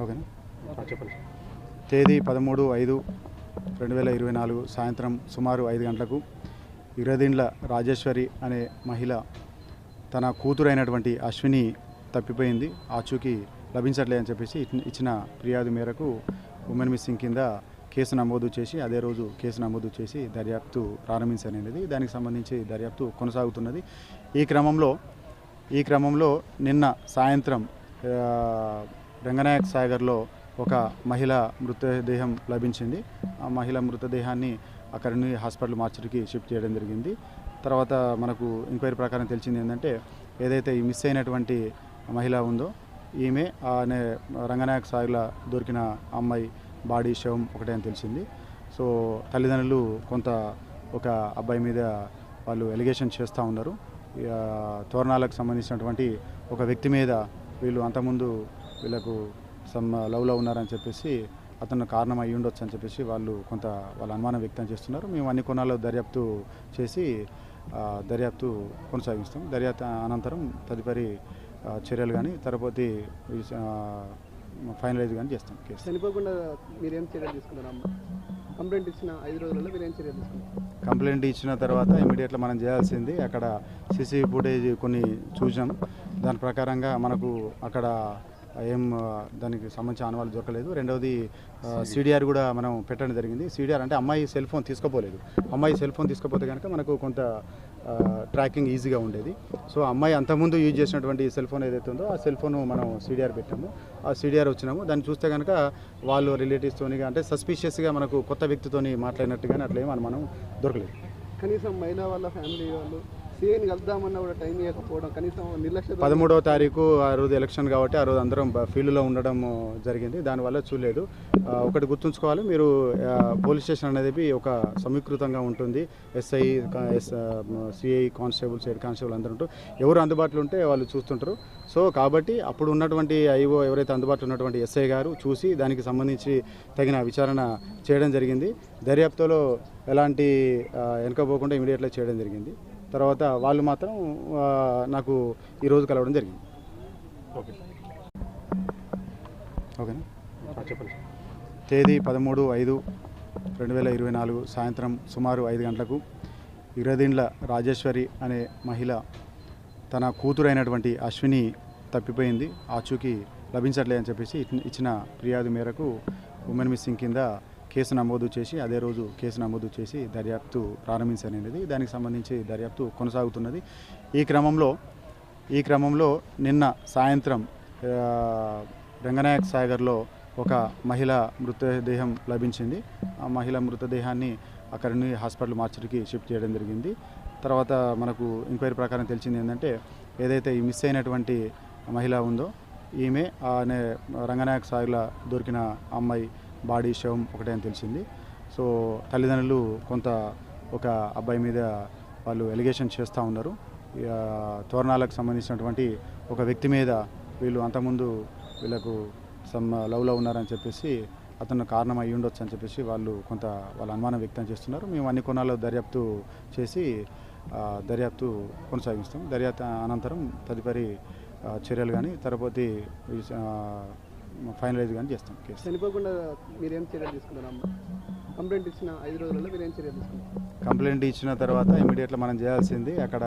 ఓకేనా? చెప్పండి. తేదీ పదమూడు ఐదు రెండు వేల ఇరవై నాలుగు సాయంత్రం సుమారు ఐదు గంటలకు ఇరదిండ్ల రాజేశ్వరి అనే మహిళ తన కూతురైనటువంటి అశ్విని తప్పిపోయింది. ఆచూకీ లభించట్లేదని చెప్పేసి ఇచ్చిన- ఫిర్యాదు మేరకు ఉమెన్ మిస్సింగ్ కింద కేసు నమోదు చేసి అదే రోజు కేసు నమోదు చేసి దర్యాప్తు ప్రారంభించనేది. దానికి సంబంధించి దర్యాప్తు కొనసాగుతున్నది. ఈ క్రమంలో ఈ క్రమంలో నిన్న సాయంత్రం రంగనాయక్ సాగర్లో ఒక మహిళ మృతదేహం లభించింది. ఆ మహిళ మృతదేహాన్ని అక్కడి నుండి హాస్పిటల్ మార్చరికి షిఫ్ట్ చేయడం జరిగింది. తర్వాత మనకు ఎంక్వైరీ ప్రకారం తెలిసింది ఏంటంటే ఏదైతే ఈ మిస్ అయినటువంటి మహిళ ఉందో ఈమె ఆనే రంగనాయక్ సాగర్లో దొరికిన అమ్మాయి బాడీ శవం ఒకటే అని తెలిసింది. సో తల్లిదండ్రులు కొంత ఒక అబ్బాయి మీద వాళ్ళు ఎలిగేషన్ చేస్తూ ఉన్నారు. ఇక తోరణాలకు సంబంధించినటువంటి ఒక వ్యక్తి మీద వీళ్ళు అంతకుముందు వీళ్ళకు సమ్ లవ్లో ఉన్నారని చెప్పేసి అతను కారణం అయి ఉండొచ్చు అని చెప్పేసి వాళ్ళు కొంత వాళ్ళ అనుమానం వ్యక్తం చేస్తున్నారు. మేము అన్ని కొనాల్లో దర్యాప్తు చేసి దర్యాప్తు కొనసాగిస్తాం. దర్యాప్తు అనంతరం తదుపరి చర్యలు కానీ తర్వాత ఫైనలైజ్ కానీ చేస్తాం కేసు. చనిపోకుండా మీరేం చర్యలు తీసుకున్నారు కంప్లైంట్ ఇచ్చిన ఐదు రోజులలో మీరేం చర్యలు తీసుకున్నారు? కంప్లైంట్ ఇచ్చిన తర్వాత ఇమీడియట్గా మనం చేయాల్సింది అక్కడ సీసీ ఫుటేజ్ కొన్ని చూసాం. దాని ప్రకారంగా మనకు అక్కడ ఏం దానికి సంబంధించిన ఆనవాళ్ళు దొరకలేదు. రెండవది సిడిఆర్ కూడా మనం పెట్టడం జరిగింది. సిడిఆర్ అంటే అమ్మాయి సెల్ ఫోన్ తీసుకోపోలేదు. అమ్మాయి సెల్ ఫోన్ తీసుకోపోతే కనుక మనకు కొంత ట్రాకింగ్ ఈజీగా ఉండేది. సో అమ్మాయి అంతకుముందు యూజ్ చేసినటువంటి సెల్ ఫోన్ ఏదైతే ఉందో ఆ సెల్ ఫోన్ మనం సిడిఆర్ పెట్టాము. ఆ సిడిఆర్ వచ్చినాము. దాన్ని చూస్తే కనుక వాళ్ళు రిలేటివ్స్తోని అంటే సస్పీషియస్గా మనకు కొత్త వ్యక్తితోని మాట్లాడినట్టుగానే అట్లా మనం అనుమానం దొరకలేదు. కనీసం మహిళా వాళ్ళ ఫ్యామిలీ వాళ్ళు సీఎని కలుద్దామన్నా కూడా టైం ఇవ్వకపోవడం కనీసం పదమూడవ తారీఖు ఆ రోజు ఎలక్షన్ కాబట్టి ఆ రోజు అందరం ఫీల్డ్లో ఉండడం జరిగింది. దానివల్ల చూడలేదు. ఒకటి గుర్తుంచుకోవాలి. మీరు పోలీస్ స్టేషన్ అనేది ఒక సమీకృతంగా ఉంటుంది. SI S CI constables head constable అందరూ ఉంటారు ఎవరు అందుబాటులో ఉంటే వాళ్ళు చూస్తుంటారు. సో కాబట్టి అప్పుడు ఉన్నటువంటి ఐఓ ఎవరైతే అందుబాటులో ఉన్నటువంటి ఎస్ఐ గారు చూసి దానికి సంబంధించి తగిన విచారణ చేయడం జరిగింది. దర్యాప్తులో ఎలాంటి వెనుకపోకుండా వెనకపోకుండా ఇమీడియట్గా చేయడం జరిగింది. తర్వాత వాళ్ళు మాత్రం నాకు ఈరోజు కలవడం జరిగింది. ఓకే. ఓకేనా? చెప్పండి తేదీ పదమూడు ఐదు రెండు వేల ఇరవై నాలుగు సాయంత్రం సుమారు ఐదు గంటలకు ఇరదిండ్ల రాజేశ్వరి అనే మహిళ తన కూతురైనటువంటి అశ్విని తప్పిపోయింది. ఆచూకీ లభించట్లేదని చెప్పేసి ఇచ్చిన- ఇచ్చిన ఫిర్యాదు మేరకు ఉమెన్ మిస్సింగ్ కింద కేసు నమోదు చేసి అదే రోజు కేసు నమోదు చేసి దర్యాప్తు ప్రారంభించనేది. దానికి సంబంధించి దర్యాప్తు కొనసాగుతున్నది. ఈ క్రమంలో ఈ క్రమంలో నిన్న సాయంత్రం రంగనాయక్ సాగర్లో ఒక మహిళ మృతదేహం లభించింది. ఆ మహిళ మృతదేహాన్ని అక్కడి నుండి హాస్పిటల్ మార్చరికి షిఫ్ట్ చేయడం జరిగింది. తర్వాత మనకు ఎంక్వైరీ ప్రకారం తెలిసింది ఏంటంటే ఏదైతే ఈ మిస్ అయినటువంటి మహిళ ఉందో ఈమె ఆనే రంగనాయక సాగర్లో దొరికిన అమ్మాయి బాడీ శవం ఒకటే అని తెలిసింది. సో తల్లిదండ్రులు కొంత ఒక అబ్బాయి మీద వాళ్ళు ఎలిగేషన్ చేస్తూ ఉన్నారు. తోరణాలకు సంబంధించినటువంటి ఒక వ్యక్తి మీద వీళ్ళు అంతకుముందు వీళ్ళకు సమ్ లవ్లో ఉన్నారని చెప్పేసి అతను కారణం అయి ఉండొచ్చు అని చెప్పేసి వాళ్ళు కొంత వాళ్ళ అనుమానం వ్యక్తం చేస్తున్నారు. మేము అన్ని కోణాల్లో దర్యాప్తు చేసి దర్యాప్తు కొనసాగిస్తాం. దర్యాప్తు అనంతరం తదుపరి చర్యలు కానీ తర్వాత ఫైనలైజ్ కానీ చేస్తాం కేసు. చనిపోకుండా మీరేం కంప్లైంట్ ఇచ్చిన ఐదు రోజులలో మీరేం తీసుకున్నారు కంప్లైంట్ ఇచ్చిన తర్వాత ఇమీడియట్గా మనం చేయాల్సింది అక్కడ